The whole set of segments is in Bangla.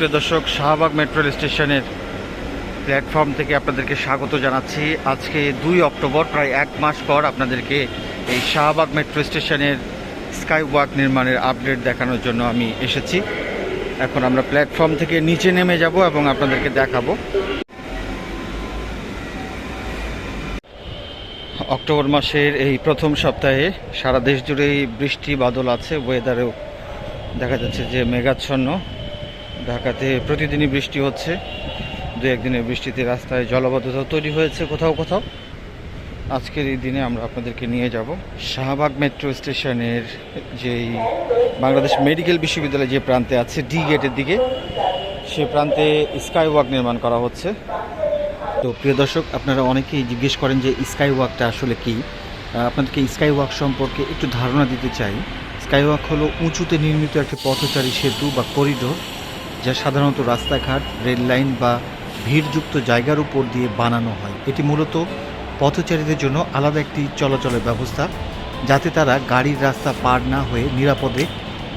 সুপ্রিয় দর্শক, শাহবাগ মেট্রো স্টেশনের প্ল্যাটফর্ম থেকে আপনাদেরকে স্বাগত জানাচ্ছি। আজকে দুই অক্টোবর, প্রায় এক মাস পর আপনাদেরকে এই শাহবাগ মেট্রো স্টেশনের স্কাই ওয়াক নির্মাণের আপডেট দেখানোর জন্য আমি এসেছি। এখন আমরা প্ল্যাটফর্ম থেকে নিচে নেমে যাব এবং আপনাদেরকে দেখাবো। অক্টোবর মাসের এই প্রথম সপ্তাহে সারা দেশ জুড়েই বৃষ্টি, বাদল আছে ওয়েদারেও দেখা যাচ্ছে যে মেঘাচ্ছন্ন। ঢাকাতে প্রতিদিনই বৃষ্টি হচ্ছে। দু একদিনের বৃষ্টিতে রাস্তায় জলবদ্ধতা তৈরি হয়েছে কোথাও কোথাও। আজকের এই দিনে আমরা আপনাদেরকে নিয়ে যাব। শাহবাগ মেট্রো স্টেশনের যেই বাংলাদেশ মেডিকেল বিশ্ববিদ্যালয় যে প্রান্তে আছে, ডি গেটের দিকে, সে প্রান্তে স্কাই ওয়াক নির্মাণ করা হচ্ছে। তো প্রিয় দর্শক, আপনারা অনেকেই জিজ্ঞেস করেন যে স্কাই ওয়াকটা আসলে কি? আপনাদেরকে স্কাই ওয়াক সম্পর্কে একটু ধারণা দিতে চাই। স্কাই ওয়াক হলো উঁচুতে নির্মিত একটি পথচারী সেতু বা করিডোর। যা সাধারণত রাস্তাঘাট, রেল লাইন বা ভিড়যুক্ত জায়গার উপর দিয়ে বানানো হয়। এটি মূলত পথচারীদের জন্য আলাদা একটি চলাচলের ব্যবস্থা, যাতে তারা গাড়ির রাস্তা পার না হয়ে নিরাপদে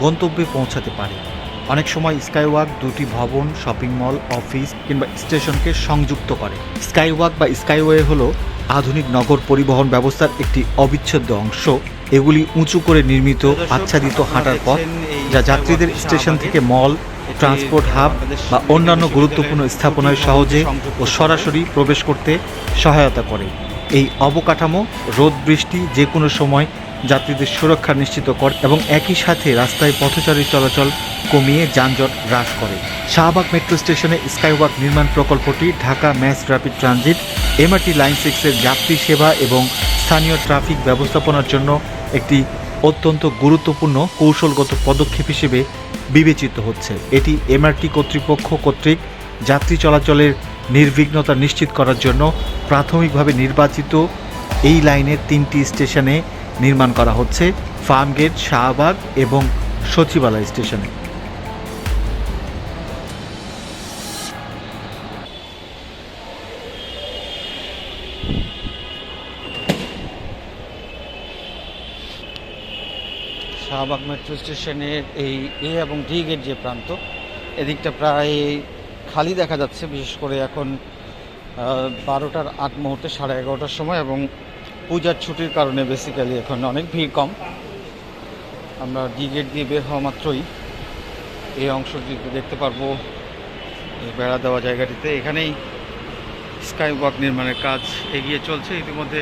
গন্তব্যে পৌঁছাতে পারে। অনেক সময় স্কাইওয়াক দুটি ভবন, শপিং মল, অফিস কিংবা স্টেশনকে সংযুক্ত করে। স্কাইওয়াক বা স্কাইওয়ে হলো আধুনিক নগর পরিবহন ব্যবস্থার একটি অবিচ্ছেদ্য অংশ। এগুলি উঁচু করে নির্মিত, আচ্ছাদিত হাঁটার পথ, যা যাত্রীদের স্টেশন থেকে মল ট্রান্সপোর্ট হাব বা অন্যান্য গুরুত্বপূর্ণ স্থাপনায় সহজে ও সরাসরি প্রবেশ করতে সহায়তা করে। এই অবকাঠামো রোদ বৃষ্টি যে কোনো সময় যাত্রীদের সুরক্ষা নিশ্চিত করে এবং একই সাথে রাস্তায় পথচারী চলাচল কমিয়ে যানজট হ্রাস করে। শাহবাগ মেট্রো স্টেশনে স্কাইওয়াক নির্মাণ প্রকল্পটি Dhaka mass rapid transit MRT line সিক্সের যাত্রী সেবা এবং স্থানীয় ট্রাফিক ব্যবস্থাপনার জন্য একটি অত্যন্ত গুরুত্বপূর্ণ কৌশলগত পদক্ষেপ হিসেবে বিবেচিত হচ্ছে। এটি এমআরটি কর্তৃপক্ষ কর্তৃক যাত্রী চলাচলের নির্বিঘ্নতা নিশ্চিত করার জন্য প্রাথমিকভাবে নির্বাচিত এই লাইনের তিনটি স্টেশনে নির্মাণ করা হচ্ছে, ফার্মগেট, শাহবাগ এবং সচিবালয় স্টেশনে। শাহবাগ মেট্রো স্টেশনের এই এ এবং ডি গেট যে প্রান্ত, এদিকটা প্রায় খালি দেখা যাচ্ছে, বিশেষ করে এখন বারোটার আট মুহূর্তে সাড়ে এগারোটার সময় এবং পূজার ছুটির কারণে বেসিক্যালি এখন অনেক ভিড় কম। আমরা ডি গেট দিয়ে বের হওয়া মাত্রই এই অংশটি দেখতে পারব বেড়া দেওয়া জায়গাটিতে। এখানেই স্কাই ওয়াক নির্মাণের কাজ এগিয়ে চলছে। ইতিমধ্যে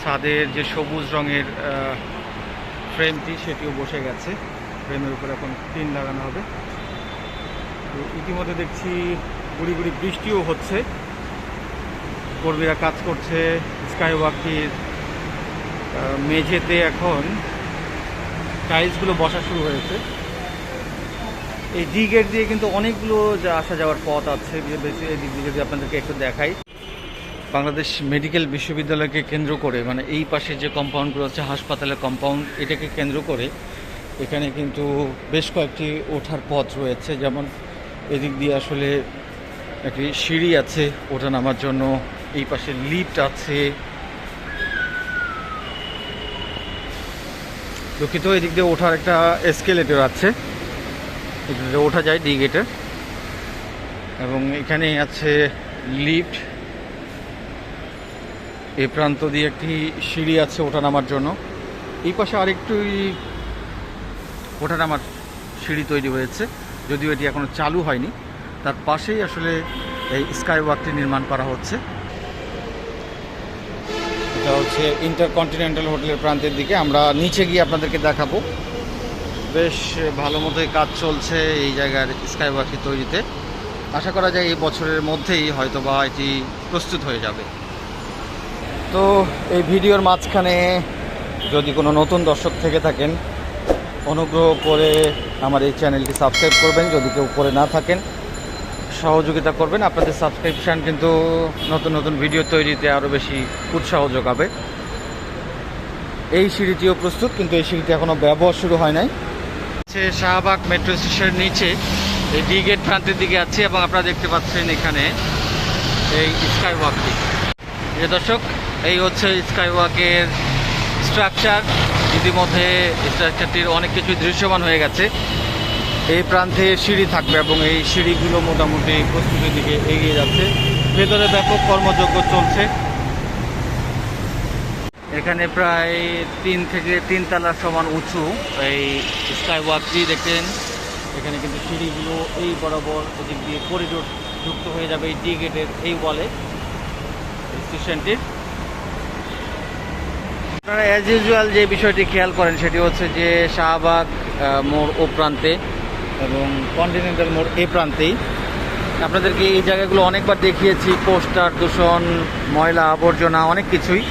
ছাদের যে সবুজ রঙের ফ্রেমটি সেটিও বসে গেছে। ফ্রেমের উপর এখন টিন লাগানো হবে। তো ইতিমধ্যে দেখছি গুড়ি গুড়ি বৃষ্টিও হচ্ছে। কর্মীরা কাজ করছে স্কাই ওয়াকটির আহ, মেঝেতে এখন টাইলসগুলো বসা শুরু হয়েছে। এই ডি গেট দিয়ে কিন্তু অনেকগুলো আসা যাওয়ার পথ আছে। বেশি এই দিক যদি আপনাদেরকে একটু দেখাই। বাংলাদেশ মেডিকেল বিশ্ববিদ্যালয়কে কেন্দ্র করে মানে এই পাশে যে কম্পাউন্ডগুলো আছে, হাসপাতালের কম্পাউন্ড, এটাকে কেন্দ্র করে এখানে কিন্তু বেশ কয়েকটি ওঠার পথ রয়েছে। যেমন এদিক দিয়ে আসলে একটি সিঁড়ি আছে, ওঠা নামার জন্য। এই পাশে লিফট আছে। দুঃখিত, এদিক দিয়ে ওঠার একটা এসকেলেটর আছে। ওঠা যায় ডি গেটে এবং এখানে আছে লিফট। এই প্রান্ত দিয়ে একটি সিঁড়ি আছে ওঠা নামার জন্য। এই পাশে আরেকটু ওঠা নামার সিঁড়ি তৈরি হয়েছে, যদিও এটি এখনও চালু হয়নি। তার পাশেই আসলে এই স্কাই ওয়াকটি নির্মাণ করা হচ্ছে। এটা হচ্ছে ইন্টারকন্টিনেন্টাল হোটেলের প্রান্তের দিকে। আমরা নিচে গিয়ে আপনাদেরকে দেখাবো। বেশ ভালো মতোই কাজ চলছে এই জায়গার স্কাই ওয়াকটি তৈরিতে। আশা করা যায় এই বছরের মধ্যেই হয়তোবা এটি প্রস্তুত হয়ে যাবে। তো এই ভিডিওর মাঝখানে যদি কোনো নতুন দর্শক থেকে থাকেন, অনুগ্রহ করে আমার এই চ্যানেলটি সাবস্ক্রাইব করবেন। যদি কেউ করে না থাকেন, সহযোগিতা করবেন। আপনাদের সাবস্ক্রিপশান কিন্তু নতুন নতুন ভিডিও তৈরিতে আরও বেশি উৎসাহ যোগাবে। এই সিঁড়িটিও প্রস্তুত, কিন্তু এই সিঁড়িটি এখনও ব্যবহার শুরু হয় নাই। হচ্ছে শাহবাগ মেট্রো স্টেশনের নিচে, এই ডি গেট প্রান্তের দিকে আছে এবং আপনারা দেখতে পাচ্ছেন এখানে এই স্কাই ওয়াকটি দর্শক এই হচ্ছে স্কাই ওয়াকের স্ট্রাকচার ইতিমধ্যে স্ট্রাকচারটির অনেক কিছু দৃশ্যমান হয়ে গেছে। এই প্রান্তে সিঁড়ি থাকবে এবং এই সিঁড়িগুলো মোটামুটি প্রস্তুতির দিকে এগিয়ে যাচ্ছে। ভেতরে ব্যাপক কর্মযজ্ঞ চলছে। এখানে প্রায় তিন থেকে তিন তলার সমান উঁচু এই স্কাই ওয়াকটি দেখেন। এখানে কিন্তু সিঁড়িগুলো এই বরাবর এদিক দিয়ে করিডোর যুক্ত হয়ে যাবে এই ডি গেটের এই ওয়ালে স্টেশনটির আপনারা অ্যাজ ইউজুয়াল যে বিষয়টি খেয়াল করেন সেটি হচ্ছে যে শাহবাগ মোড় ও প্রান্তে এবং কন্টিনেন্টাল মোড় এ প্রান্তেই। আপনাদেরকে এই জায়গাগুলো অনেকবার দেখিয়েছি, পোস্টার, দূষণ, ময়লা, আবর্জনা, অনেক কিছুই।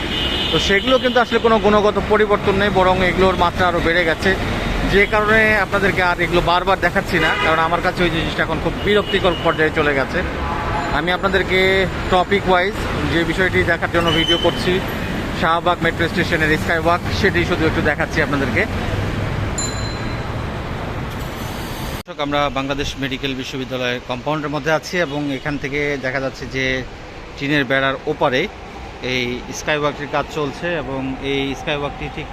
তো সেগুলো কিন্তু আসলে কোনো গুণগত পরিবর্তন নেই, বরং এগুলোর মাত্রা আরও বেড়ে গেছে। যে কারণে আপনাদেরকে আর এগুলো বারবার দেখাচ্ছি না, কারণ আমার কাছে ওই জিনিসটা এখন খুব বিরক্তিকর পর্যায়ে চলে গেছে। আমি আপনাদেরকে টপিক ওয়াইজ যে বিষয়টি দেখার জন্য ভিডিও করছি শাহবাগ মেট্রো স্টেশনের স্কাই ওয়াক সেটি শুধু একটু দেখাচ্ছি আপনাদেরকে। আমরা বাংলাদেশ মেডিকেল বিশ্ববিদ্যালয়ের কম্পাউন্ডের মধ্যে আছি এবং এখান থেকে দেখা যাচ্ছে যে টিনের বেড়ার ওপারে এই স্কাই ওয়াকটির কাজ চলছে এবং এই স্কাই ওয়াকটি ঠিক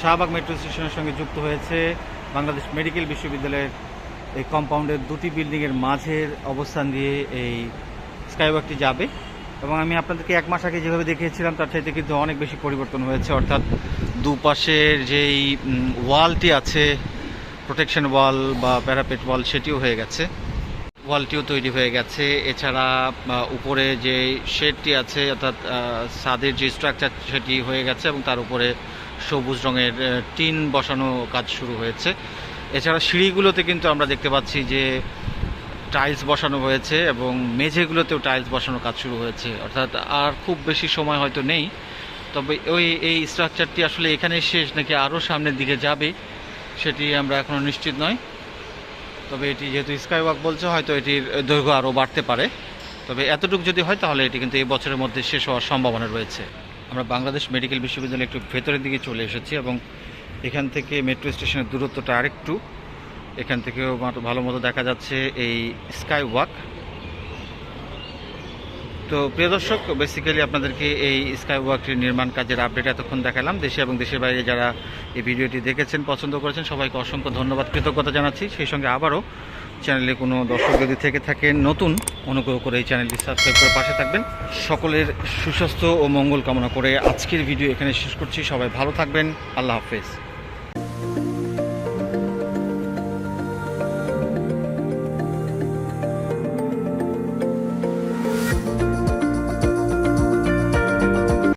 শাহবাগ মেট্রো স্টেশনের সঙ্গে যুক্ত হয়েছে। বাংলাদেশ মেডিকেল বিশ্ববিদ্যালয়ের এই কম্পাউন্ডের দুটি বিল্ডিংয়ের মাঝের অবস্থান দিয়ে এই স্কাই ওয়াকটি যাবে। এবং আমি আপনাদেরকে এক মাস আগে যেভাবে দেখিয়েছিলাম, তার চাইতে কিন্তু অনেক বেশি পরিবর্তন হয়েছে। অর্থাৎ দুপাশের যেই ওয়ালটি আছে প্রোটেকশন ওয়াল বা প্যারাপেট ওয়াল সেটিও হয়ে গেছে। ওয়ালটিও তৈরি হয়ে গেছে। এছাড়া উপরে যে শেডটি আছে, অর্থাৎ ছাদের যে স্ট্রাকচার সেটি হয়ে গেছে এবং তার উপরে সবুজ রঙের টিন বসানো কাজ শুরু হয়েছে। এছাড়া সিঁড়িগুলোতে কিন্তু আমরা দেখতে পাচ্ছি যে টাইলস বসানো হয়েছে এবং মেঝেগুলোতেও টাইলস বসানোর কাজ শুরু হয়েছে। অর্থাৎ আর খুব বেশি সময় হয়তো নেই। তবে ওই, এই স্ট্রাকচারটি আসলে এখানে শেষ নাকি আরও সামনের দিকে যাবে, সেটি আমরা এখনও নিশ্চিত নয় তবে এটি যেহেতু স্কাই ওয়াক বলছে, হয়তো এটির দৈর্ঘ্য আরও বাড়তে পারে। তবে এতটুকু যদি হয়, তাহলে এটি কিন্তু এই বছরের মধ্যে শেষ হওয়ার সম্ভাবনা রয়েছে। আমরা বাংলাদেশ মেডিকেল বিশ্ববিদ্যালয়ে একটু ভেতরের দিকে চলে এসেছি এবং এখান থেকে মেট্রো স্টেশনের দূরত্বটা আরেকটু। এখান থেকেও ভালো মতো দেখা যাচ্ছে এই স্কাই ওয়াক তো প্রিয় দর্শক বেসিক্যালি আপনাদেরকে এই স্কাই ওয়াকটির নির্মাণ কাজের আপডেট এতক্ষণ দেখালাম। দেশে এবং দেশের বাইরে যারা এই ভিডিওটি দেখেছেন, পছন্দ করেছেন, সবাইকে অসংখ্য ধন্যবাদ, কৃতজ্ঞতা জানাচ্ছি। সেই সঙ্গে আবারও চ্যানেলে কোনো দর্শক যদি থেকে থাকেন, নতুন, অনুগ্রহ করে এই চ্যানেলটি সাবস্ক্রাইব করে পাশে থাকবেন। সকলের সুস্বাস্থ্য ও মঙ্গল কামনা করে আজকের ভিডিও এখানে শেষ করছি। সবাই ভালো থাকবেন। আল্লাহ হাফেজ।